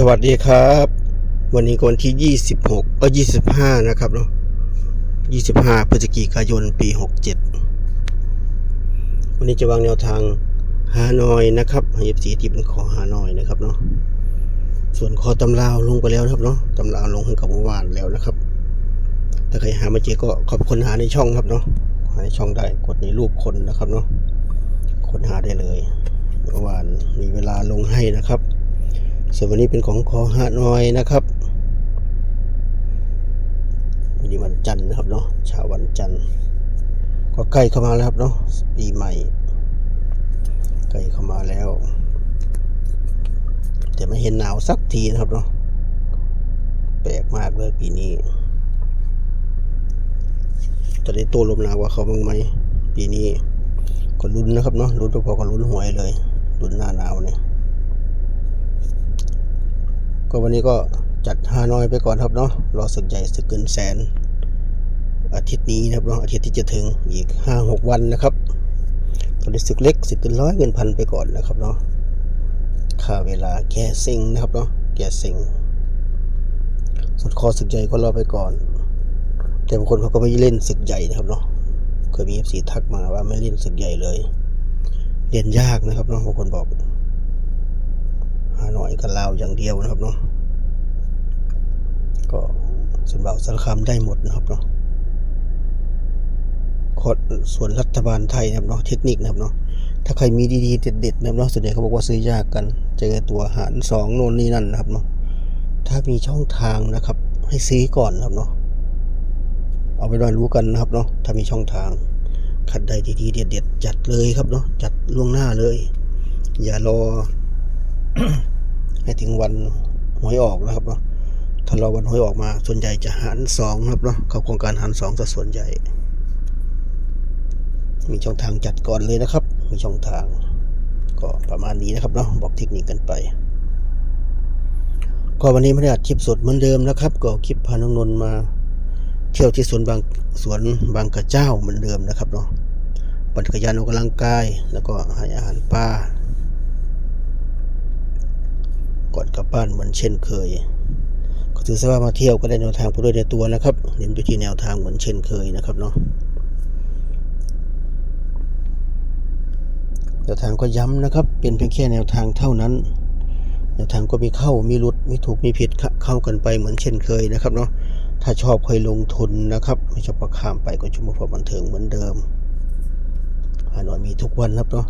สวัสดีครับ วันนี้ก็วันที่ 26เออ25 นะครับเนาะ25 พฤศจิกายน ปี 67 วันนี้จะวางแนวทางฮานอยนะครับห้เอฟซีที่เป็นคอฮานอยนะครับเนาะส่วนคอตำราวลงไปแล้วนะครับเนาะตำราวลงให้กับเมื่อวานแล้วนะครับ ถ้าใครหาไม่เจอก็ขอบคนหาในช่องครับเนาะหาในช่องได้กดในรูปคนนะครับเนาะค้นหาได้เลยเมื่อวานมีเวลาลงให้นะครับ ส่วนวันนี้เป็นของคอฮานอยนะครับวันนี้วันจันทร์นะครับเนาะเช้าวันจันทร์ก็ใกล้เข้ามาแล้วครับเนาะปีใหม่ใกล้เข้ามาแล้ว แต่ไม่เห็นหนาวสักทีนะครับเนาะแปลกมากเลยปีนี้ จะได้ตัวลมหนาวกว่าเขาบ้างไหมปีนี้ก็ลุ้นนะครับเนาะลุ้นพอๆกับลุ้นหวยเลยลุ้นหน้าหนาวเนี่ย ก็วันนี้ก็จัดฮานอยไปก่อนครับเนาะรอศึกใหญ่ศึกเกินแสน อาทิตย์นี้นะครับเนาะอาทิตย์ที่จะถึงอีกห้าหกวันนะครับตอนนี้ศึกเล็กศึกเกินร้อยเงินพันไปก่อนนะครับเนาะค่าเวลาแก้ซิงนะครับเนาะแก้ซิงสุดคอศึกใหญ่ก็รอไปก่อน แต่บางคนเขาก็ไม่เล่นศึกใหญ่นะครับเนาะเคยมีเอฟซีทักมาว่าไม่เล่นศึกใหญ่เลยเรียนยากนะครับเนาะบางคนบอก กับลาวอย่างเดียวนะครับเนาะก็ส่วนเบาสารคามได้หมดนะครับเนาะคอส่วนรัฐบาลไทยนะครับเนาะเทคนิคนะครับเนาะถ้าใครมีดีๆเด็ดๆนะครับเนาะส่วนใหญ่เขาบอกว่าซื้อยากกันเจอตัวหารสองโน่นนี่นั่นนะครับเนาะถ้ามีช่องทางนะครับ ให้ซื้อก่อนนะครับเนาะเอาไปรอรู้กันนะครับเนาะถ้ามีช่องทางขัดใดดีๆเด็ดๆจัดเลยครับเนาะจัดล่วงหน้าเลย อย่ารอ ให้ถึงวันหวยออกนะครับเนาะถ้ารอวันหวยออกมาส่วนใหญ่จะหารสองครับเนาะเข้าโครงการหารสองซะส่วนใหญ่ มีช่องทางจัดก่อนเลยนะครับ มีช่องทางก็ประมาณนี้นะครับเนาะบอกเทคนิคกันไป ก็วันนี้ไม่ได้อัดคลิปสดเหมือนเดิมนะครับ ก็คลิปพาน้องนนมาเที่ยวที่สวนบางสวนบางกระเจ้าเหมือนเดิมนะครับเนาะปั่นจักรยานออกกำลังกาย แล้วก็ให้อาหารปลา ก่อนกลับบ้านเหมือนเช่นเคย ก็ถือซะว่ามาเที่ยวก็ได้แนวทางไปด้วยในตัวนะครับเน้นไปที่แนวทางเหมือนเช่นเคยนะครับเนาะแนวทางก็ย้ำนะครับ เป็นเพียงแค่แนวทางเท่านั้น แนวทางก็มีเข้ามีหลุดมีถูกมีผิดเข้าเข้ากันไปเหมือนเช่นเคยนะครับเนาะถ้าชอบเคยลงทุนนะครับ ไม่ชอบก็ข้ามไปก็ชมพอบันเทิงเหมือนเดิมหาหน่อยมีทุกวันครับเนาะ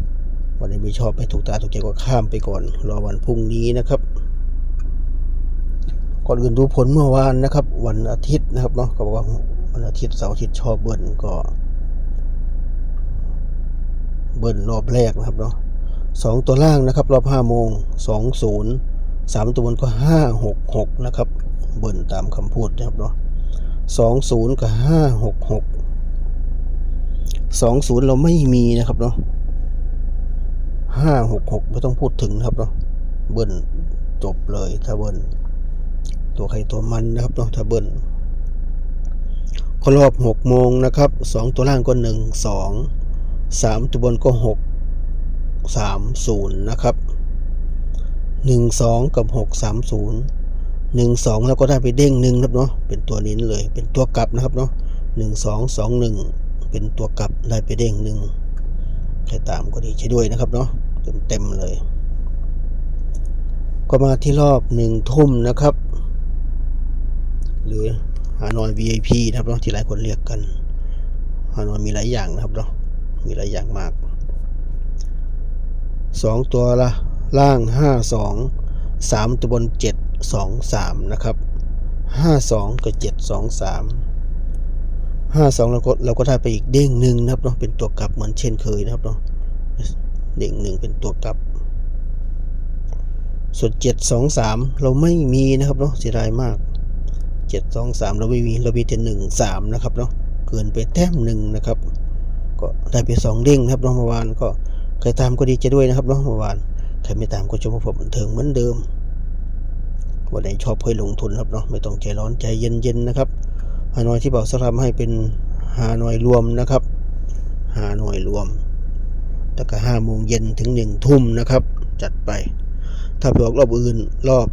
วันนี้ไม่ชอบไม่ถูกตาถูกใจก็ข้ามไปก่อน รอวันพรุ่งนี้นะครับ ก่อนอื่นดูผลเมื่อวานนะครับ วันอาทิตย์นะครับเนาะก็บอกว่าวันอาทิตย์เสาร์อาทิตย์ชอบเบิ้ลก็ เบิ้ลรอบแรกนะครับเนาะสองตัวล่างนะครับรอบห้าโมงสองศูนย์สามตัวบนก็ห้าหกหกนะครับ เบิ้ลตามคำพูดนะครับเนาะสองศูนย์กับห้าหกหกสองศูนย์เราไม่มีนะครับเนาะห้าหกหกไม่ต้องพูดถึงนะครับเนาะเบิ้ลจบเลยถ้าเบิ้ล ตัวใครตัวมันนะครับเนาะถ้าเบิ้ลก็รอบหกโมงนะครับสองตัวล่างก็หนึ่งสองสามตัวบนก็หกสามศูนย์นะครับหนึ่งสองกับหกสามศูนย์หนึ่งสองแล้วก็ได้ไปเด้งหนึ่งครับเนาะเป็นตัวนี้นเลย เป็นตัวกลับนะครับเนาะหนึ่งสองสองหนึ่งเป็นตัวกลับได้ไปเด้งหนึ่งใครตามก็ดีใช่ด้วยนะครับเนาะเต็มเต็มเลย ก็มาที่รอบหนึ่งทุ่มนะครับ หรือฮานอย VIP นะครับเนาะที่หลายคนเรียกกันฮานอยมีหลายอย่างนะครับเนาะมีหลายอย่างมากสองตัวละล่างห้าสองสามตัวบนเจ็ดสองสามนะครับห้าสองกับเจ็ดสองสามห้าสองเราก็เราก็ได้ไปอีกเด้งหนึ่งนะครับเนาะเป็นตัวกลับเหมือนเช่นเคยนะครับเนาะเด้งหนึ่งเป็นตัวกลับส่วนเจ็ดสองสามเราไม่มีนะครับเนาะเสียดายมาก เจ็ดสองสามเราไม่มีเรามีแต่หนึ่งสามนะครับเนาะเกินไปแต้มหนึ่งนะครับ ก็ได้ไปสองเด้งนะครับเนาะเมื่อวานก็ใครตามก็ดีใจด้วยนะครับเนาะเมื่อวานใครไม่ตามก็ชมผมบันเทิงเหมือนเดิมวันไหนชอบเคยลงทุนครับเนาะไม่ต้องใจร้อนใจเย็นๆนะครับฮานอยที่บอกสลับให้เป็นฮานอยรวมนะครับฮานอยรวมแล้วก็ห้าโมงเย็นถึงหนึ่งทุ่มนะครับ จัดไป ถ้าไปออกรอบอื่นรอบ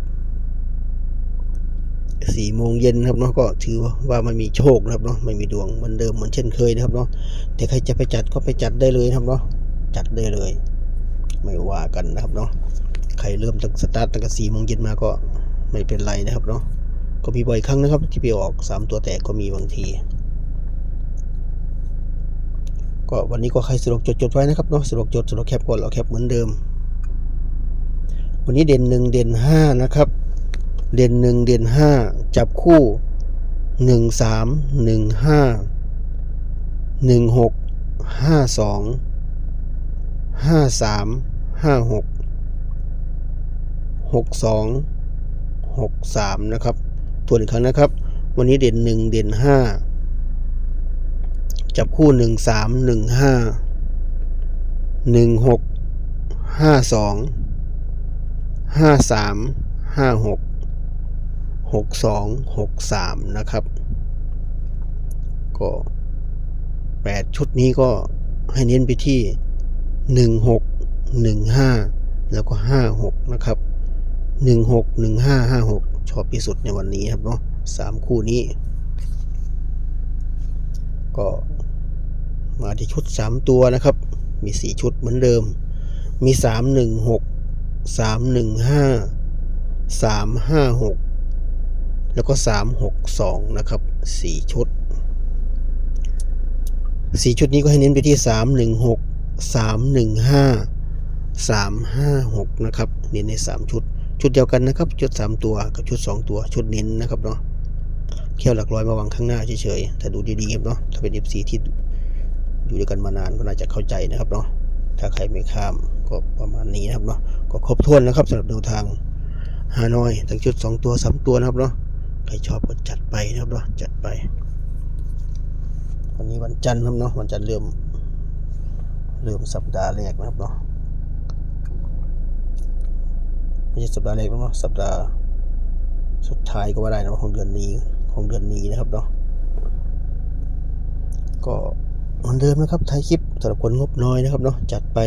สี่โมงเย็นครับเนาะก็ถือว่ามันมีโชคนะครับเนาะไม่มีดวงเหมือนเดิมเหมือนเช่นเคยนะครับเนาะแต่ใครจะไปจัดก็ไปจัดได้เลยครับเนาะจัดได้เลย ไม่ว่ากันนะครับเนาะใครเริ่มตั้งสตาร์ทตั้งแต่สี่โมงเย็นมาก็ไม่เป็นไรนะครับเนาะก็มีบ่อยครั้งนะครับ ที่ไปออกสามตัวแตกก็มีบางที ก็วันนี้ก็ใครสะดวกจดจดไว้นะครับเนาะสะดวกจดสะดวกแคปก่อนเราแคปเหมือนเดิม วันนี้เด่นหนึ่งเด่นห้านะครับ เด่นหนึ่งเด่นห้าจับคู่หนึ่งสามหนึ่งห้าหนึ่งหกห้าสองห้าสามห้าหกหกสองหกสามนะครับทวนอีกครั้งนะครับ วันนี้เด่นหนึ่งเด่นห้าจับคู่หนึ่งสามหนึ่งห้าหนึ่งหกห้าสองห้าสามห้าหก 6263 นะครับ ก็ 8 ชุดนี้ก็ให้เน้นไปที่ 16 15 แล้วก็ 56 นะครับ 16 15 56 ชอบที่สุดในวันนี้ครับเนาะ3คู่นี้ ก็มาที่ชุด 3 ตัวนะครับ มี 4 ชุดเหมือนเดิม มี 316 315 356 แล้วก็สามหกสองนะครับสี่ชุดสี่ชุดนี้ก็ให้เน้นไปที่สามหนึ่งหกสามหนึ่งห้าสามห้าหกนะครับ เน้นในสามชุด ชุดเดียวกันนะครับ ชุดสามตัวกับชุดสองตัว ชุดเน้นนะครับเนาะแค่หลักร้อยมาวางข้างหน้าเฉยๆแต่ดูดีๆครับเนาะ ถ้าเป็น FC ที่อยู่ด้วยกันมานานก็น่าจะเข้าใจนะครับเนาะ ถ้าใครไม่ข้ามก็ประมาณนี้นะครับเนาะ ก็ครบถ้วนนะครับสำหรับแนวทางฮานอยทั้งชุดสองตัวสามตัวนะครับเนาะ ใครชอบก็จัดไปนะครับเนาะจัดไป วันนี้วันจันทร์ครับเนาะวันจันทร์เริ่มเริ่มสัปดาห์แรกนะครับเนาะไม่ใช่สัปดาห์แรกแล้วเนาะสัปดาห์สุดท้ายก็ว่าได้นะของเดือนนี้ของเดือนนี้นะครับเนาะก็เหมือนเดิมนะครับท้ายคลิปสำหรับคนงบน้อยนะครับเนาะจัดไป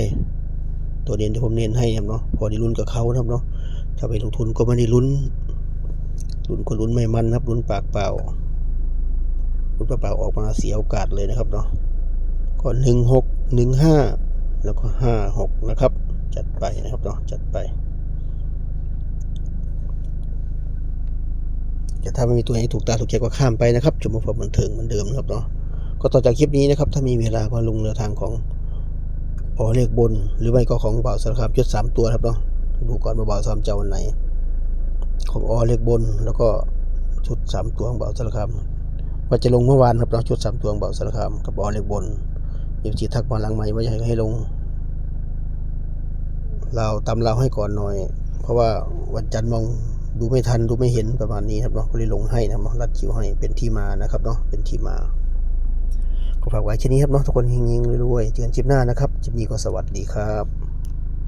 ตัวเด่นที่ผมเน้นให้นะครับเนาะพอได้ลุ้นกับเขานะครับเนาะถ้าไปลงทุนก็ไม่ได้ลุ้น ลุ้นก็ลุ้นไม่มันนะครับลุ้นปากเปล่าลุ้นปากเปล่าออกมาเสียโอกาสเลยนะครับเนาะก็หนึ่งหกหนึ่งห้าแล้วก็ห้าหกนะครับ จัดไปนะครับเนาะจัดไปแต่ถ้าไม่มีตัวไหนถูกตาถูกใจก็ข้ามไปนะครับชมมาพอบันเทิงเหมือนเดิมนะครับเนาะก็ต่อจากคลิปนี้นะครับ ถ้ามีเวลาก็ลงแนวทางของอ๋อเลขบน หรือไม่ก็ของบ่าวสารคามชุดสามตัวครับเนาะดูก่อนว่าบ่าวสามเจ้าวันไหน ของอเลขบน แล้วก็ชุดสามตัวของเบาสารคามว่าจะลงเมื่อวานครับเนาชุดสามตัวของเบาสารคามกับอเลขบนยิบจีทักมาหลังใหม่ว่าจะให้ให้ลง เราตำเราให้ก่อนหน่อย เพราะว่าวันจันทร์มองดูไม่ทันดูไม่เห็นประมาณนี้ครับเนาะก็เลยลงให้นะครับเนาะรัดคิวให้เป็นที่มานะครับเนาะเป็นที่มาก็ฝากไว้แค่นี้ครับเนาะทุกคนเฮงๆรวยๆเจอกันคลิปหน้านะครับคลิปนี้ก็สวัสดีครับ